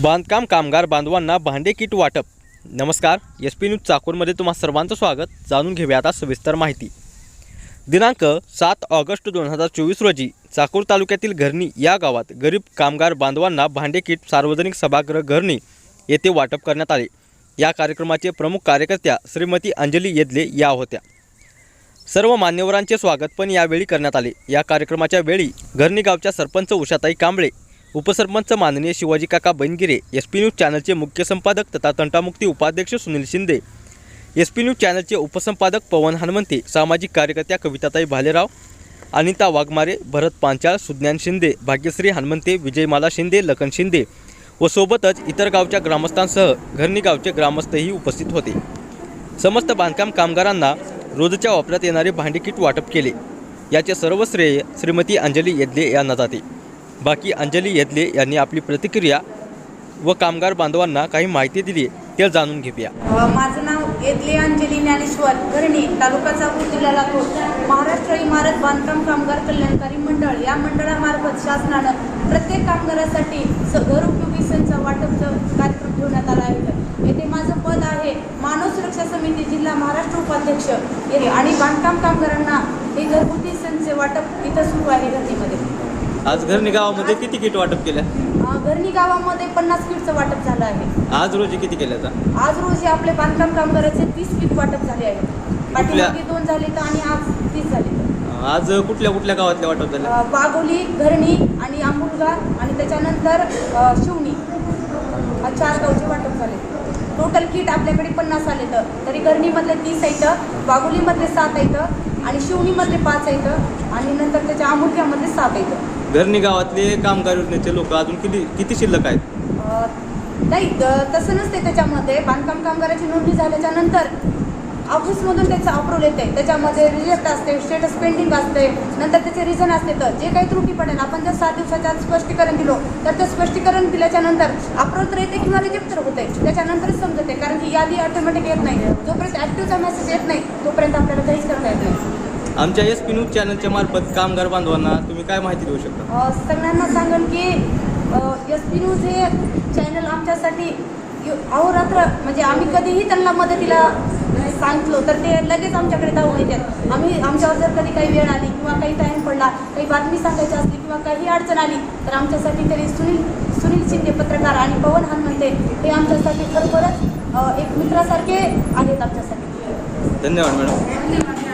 बांधकाम कामगार बांधवांना भांडे किट वाटप. नमस्कार एस पी न्यूज चाकूरमध्ये तुम्हा सर्वांचं स्वागत. जाणून घेऊया आता सविस्तर माहिती. दिनांक सात ऑगस्ट दोन हजार चोवीस रोजी चाकूर तालुक्यातील घरणी या गावात गरीब कामगार बांधवांना भांडे किट सार्वजनिक सभागृह घरणी येथे वाटप करण्यात आले. या कार्यक्रमाचे प्रमुख कार्यकर्त्या श्रीमती अंजली येदले या होत्या. सर्व मान्यवरांचे स्वागत पण यावेळी करण्यात आले. या कार्यक्रमाच्या वेळी घरणी गावच्या सरपंच उषाताई कांबळे उपसरपंच माननीय शिवाजी काका बनगिरे एस पी न्यूज चॅनलचे मुख्य संपादक तथा तंटामुक्ती उपाध्यक्ष Sunil Shinde. S P News चॅनलचे उपसंपादक पवन हनुमंते सामाजिक कार्यकर्त्या कविताताई भालेराव अनिता वाघमारे भरत पांचाळ सुज्ञान शिंदे भाग्यश्री हनुमंते विजयमाला शिंदे लखन शिंदे व सोबतच इतर गावच्या ग्रामस्थांसह घरणी गावचे ग्रामस्थही उपस्थित होते. समस्त बांधकाम कामगारांना रोजच्या वापरात येणारे भांडी किट वाटप केले. याचे सर्व श्रेय श्रीमती अंजली येदले यांना जाते. बाकी अंजली येदले यांनी आपली प्रतिक्रिया व कामगार बांधवांना काही माहिती दिली ते जाणून घेऊया. माझं नाव येदले अंजली ज्ञानेश्वर घरणी तालुका चाकूर जिल्हा लातूर. महाराष्ट्र इमारत बांधकाम कामगार कल्याणकारी मंडळ या मंडळामार्फत शासनानं प्रत्येक कामगारासाठी स घरउपयोगी संचा वाटपचा कार्यक्रम ठेवण्यात आला आहे. येथे माझं पद आहे मानव सुरक्षा समिती जिल्हा महाराष्ट्र उपाध्यक्ष. आणि बांधकाम कामगारांना हे घरगुती संचे वाटप इथं सुरू आहे घरणीमध्ये. आज घरणी गावामध्ये किती किट वाटप केल्या? अ, घरणी गावामध्ये पन्नास किटचं वाटप झालं आहे. आज रोजी किती केल्या आता? आज रोजी आपले बांधकाम कामगाराचे तीस पीक वाटप झाले आहे पाठीमागे दोन झाले तर आणि आज तीस झाले. आज कुठल्या कुठल्या गावातल्या वाटप झाल्या? अ, वाघोली घरणी आणि आंबुलगार आणि त्याच्यानंतर अ, शिवणी हा चार गावचे वाटप झाले. टोटल किट आपल्याकडे पन्नास आले तर. तरी घरणीमधले तीस आहेत वाघोलीमधले सात आहेत आणि शिवणीमधले पाच आहेत आणि नंतर त्याच्या आंबुलग्यामधले सात आहेत. घरणी गावातले कामगार योजनेचे लोक अजून किती किती शिल्लक आहेत? अ, नाही त तसं नसते त्याच्यामध्ये. बांधकाम कामगाराची नोंदणी झाल्याच्यानंतर ऑफिसमधून त्याचं अप्रूव्हल येते त्याच्यामध्ये रिजेक्ट असते स्टेटस पेंडिंग असते नंतर त्याचे रिझन असते. तर जे काही त्रुटी पडेल आपण जर सात दिवसाच्या आत स्पष्टीकरण दिलो तर ते स्पष्टीकरण दिल्याच्या नंतर अप्रूव्हल तर येते किंवा रिजेक्ट तर होते त्याच्यानंतरच समजते कारण की यादी ऑटोमॅटिक येत नाही. जोपर्यंत ॲक्टिव्हचा मेसेज येत नाही तोपर्यंत आपल्याला काहीच करता येत नाही. आमच्या एस पी न्यूज चॅनलच्या मार्फत कामगार बांधवांना तुम्ही काय माहिती देऊ शकता? सगळ्यांना सांगन की एस पी न्यूज हे चॅनल आमच्यासाठी अहोरात्र म्हणजे आम्ही कधीही त्यांना मदतीला सांगितलो तर ते लगेच आमच्याकडे धावून येतात. आम्ही आमच्यावर जर कधी काही वेळ आली किंवा काही टाईम पडला काही बातमी सांगायची असली किंवा काही अडचण आली तर आमच्यासाठी तरी सुनील सुनील शिंदे पत्रकार आणि पवन हनुमंते हे आमच्यासाठी खरोखरच एक मित्रासारखे आहेत आमच्यासाठी. धन्यवाद मॅडम.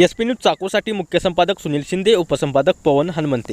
एस पी न्यूज चाकूरसाठी मुख्य संपादक सुनील शिंदे उपसंपादक पवन हनुमंते.